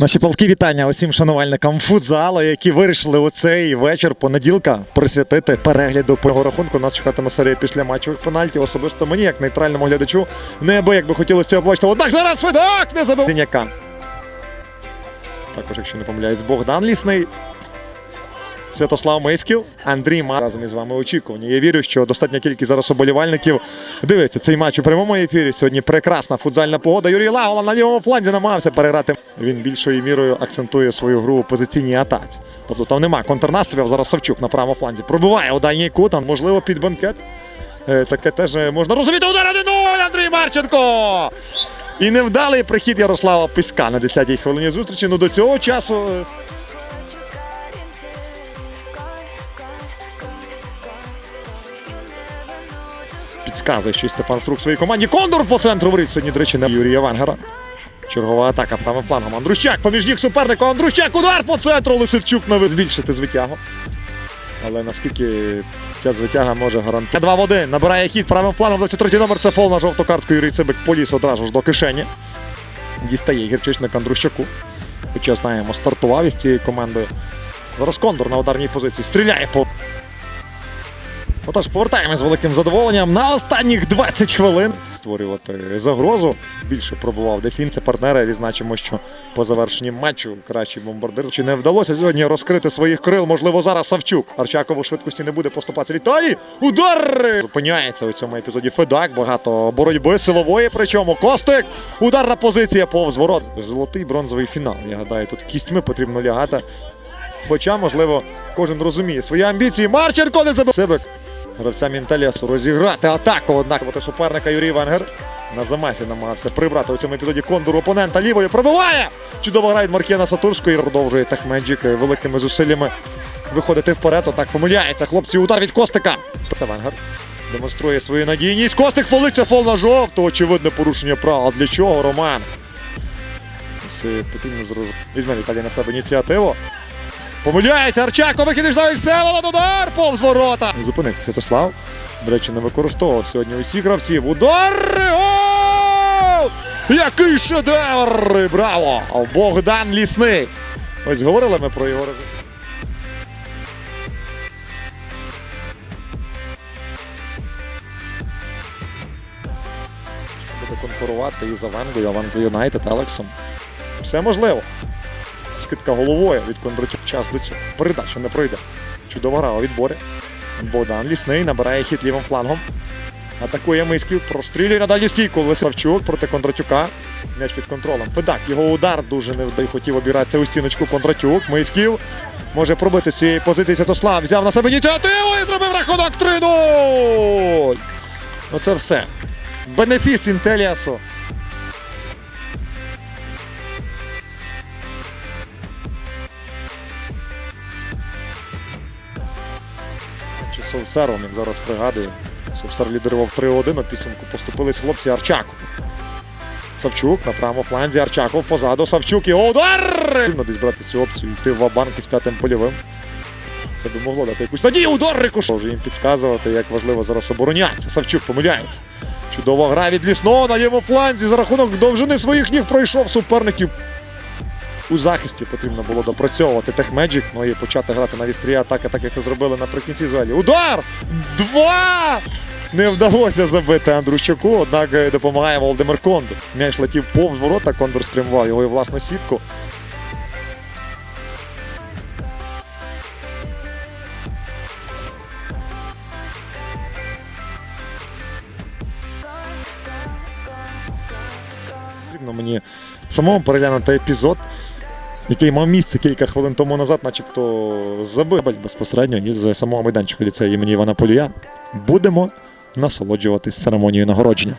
Наші палки вітання усім шанувальникам футзалу, які вирішили у цей вечір понеділка присвятити перегляду по рахунку. Нас чекатиме серія після матчових пенальтів. Особисто мені, як нейтральному глядачу, неабияк би хотілося цього побачити. Однак зараз Федак не забив Синяка. Також, якщо не помиляюсь, Богдан Лісний. Святослав Миськів, Андрій Мар разом із вами очікування. Я вірю, що достатня кількість зараз оболівальників дивиться цей матч у прямому ефірі. Сьогодні прекрасна футзальна погода. Юрій Лагола на лівому фланзі намагався переграти. Він більшою мірою акцентує свою гру у позиційній атаці. Тобто там нема контрнаступів. Зараз Савчук на правому фланзі пробиває у дальній кут, а можливо під банкет. Е, Таке теж е, можна розуміти. Удар 1-0! Андрій Марченко! І невдалий прихід Ярослава Писка на 10-й хвилині зустрічі. Ну до цього часу підказує ще Степан Струк своїй команді. Кондор по центру воріт сьогодні, до речі, на Юрія Венгера. Чергова атака правим флангом. Андрущак поміж ніг суперника. Андрущак удар по центру. Лисивчук не збільшити звитягу. Але наскільки ця звитяга може гарантувати. 2 в 1. Набирає хід правим флангом. 23 номер. Це фол на жовту картку. Юрій Цибик поліз одразу ж до кишені. Дістає гірчичник Андрущаку. Хоча знаємо, стартував із цією командою. Зараз Кондор на ударній позиції. Стріляє по Отож, повертаємось з великим задоволенням на останніх 20 хвилин створювати загрозу. Більше пробував десь інце партнери. Відзначимо, що по завершенні матчу кращий бомбардир. Чи не вдалося сьогодні розкрити своїх крил? Можливо, зараз Савчук. Арчаков у швидкості не буде поступатися. Віталій! Удар! Зупиняється у цьому епізоді Федак. Багато боротьби силової. Причому Костик. Ударна позиція повз ворот. Золотий бронзовий фінал. Я гадаю, тут кістьми потрібно лягати. Хоча, можливо, кожен розуміє свої амбіції. Марченко не забив. Сибик гравця Мінталєсу розіграти атаку. Однак проти суперника Юрій Венгер на замасі намагався прибрати у цьому епізоді кондур опонента лівою. Пробиває! Чудово грає від Маркіна Сатурського і продовжує Техмеджик великими зусиллями виходити вперед. Отак помиляється. Хлопці, удар від Костика. Це Венгер. Демонструє свою надійність. Костик фолиться фол на жовту. Очевидне порушення правил. Для чого, Роман? Ось, е, Потрібно зрозуміти. Візьме Віталій на себе ініціативу. Помиляється Арчако, вихід із Севолод, удар повз ворота. Зупинився Святослав. До речі, не використовував сьогодні усіх гравців. Удар! Гол! Який шедевр! Браво! Богдан Лісний. Ось говорили ми про його результат. Буде конкурувати і за Венгою, а Венго Юнайтед Елексом. Все можливо. Скидка головою від Кондратюк. Час цього. Передача не пройде. Чудова гра у відборі. Богдан Лісний набирає хід лівим флангом. Атакує Мисків, прострілює на дальню стійку. Лисавчук проти Кондратюка. М'яч під контролем. Федак, його удар дуже не вдає. Хотів обіратися у стіночку Кондратюк. Мисків може пробити з цієї позиції Святослав. Взяв на себе ініціативу і зробив рахунок 3-0. Ну це все. Бенефіс Інтеліасу. Чи Совсером, він зараз пригадує. Совсер лідерував 3-1, у підсумку поступились хлопці Арчаку. Савчук на правому фланзі Арчаков позаду. Савчук і удар! Потрібно десь брати цю опцію, йти в банк із п'ятим польовим. Це би могло дати якусь надію. Удар рикошет. Може їм підказувати, як важливо зараз оборонятися. Савчук помиляється. Чудова гра від лісного на лівому фланзі. За рахунок довжини своїх ніг пройшов суперників. У захисті потрібно було допрацьовувати техмеджик, ну і почати грати на вістрі атаки, так як це зробили наприкінці звелі. Удар! Два! Не вдалося забити Андрущаку, однак допомагає Володимир Кондор. М'яч летів повз ворота, Кондор стримував його і власну сітку. Потрібно мені самому переглянути епізод, який мав місце кілька хвилин тому назад, начебто забив безпосередньо із самого майданчика ліцею імені Івана Полія. Будемо насолоджуватись церемонією нагородження.